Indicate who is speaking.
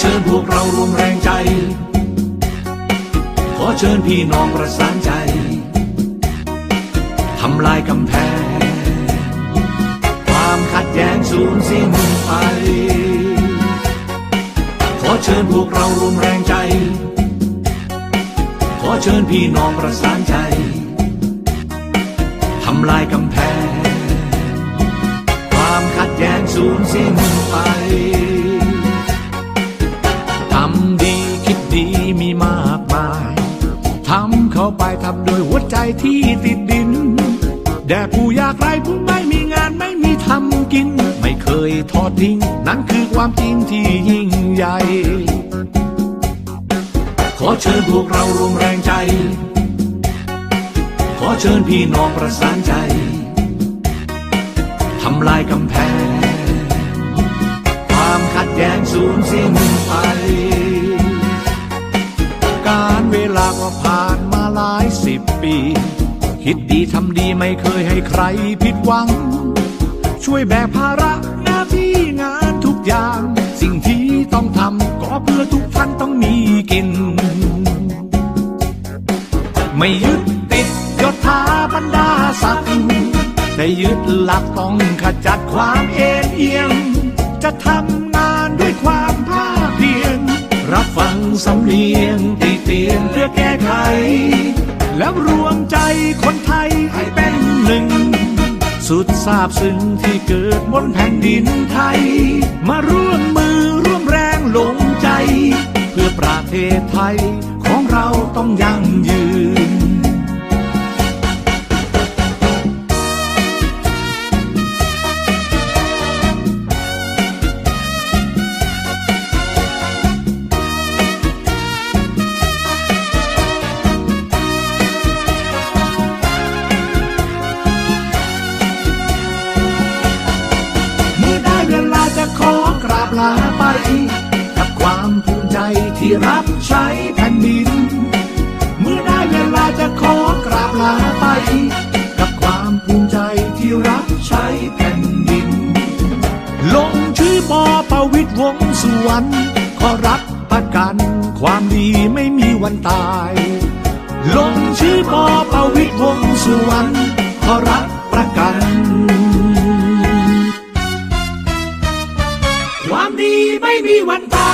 Speaker 1: เชิญพวกเรารวมแรงใจ ขอเชิญพี่น้องประสานใจ ทำลายกำแพง ความขัดแย้งสูญสิ้นไป ขอเชิญพวกเรารวมแรงใจ ขอเชิญพี่น้องประสานใจ ทำลายกำแพง ความขัดแย้งสูญสิ้นไปำเข้าไปทำโดยหัวใจที่ติดดิน แด่ผู้ยากไร้ผู้ไม่มีงานไม่มีทำกิน ไม่เคยทอดทิ้ง นั่นคือความจริงที่ยิ่งใหญ่ ขอเชิญพวกเรารวมแรงใจ ขอเชิญพี่น้องประสานใจทำลายกำแพง ความขัดแย้งสูญสิ้นไปายสิบปี คิดดีทำดีไม่เคยให้ใครผิดหวัง ช่วยแบกภาระหน้าที่งานทุกอย่าง สิ่งที่ต้องทำก็เพื่อทุกท่านต้องมีกิน ไม่ยึดติดยศถาบรรดาศักดิ์ได้ยึดหลักต้องขจัดความเอ็นเอียง จะทำงานด้วยความภาคเพียรรับฟังสำเนีย แล้วรวมใจคนไทยให้เป็นหนึ่ง สุดซาบซึ้งที่เกิดบนแผ่นดินไทย มาร่วมมือร่วมแรงลงใจ เพื่อประเทศไทยของเราต้องยั่งยืน ลาไป กับความภูมิใจที่รับใช้แผ่นดิน เมื่อได้เวลาจะขอกราบลาไป กับความภูมิใจที่รับใช้แผ่นดิน ลงชื่อปอประวิตรวงสุวรรณขอรับประกัน ความดีไม่มีวันตาย ลงชื่อปอประวิ ดีไม่มีวันตาย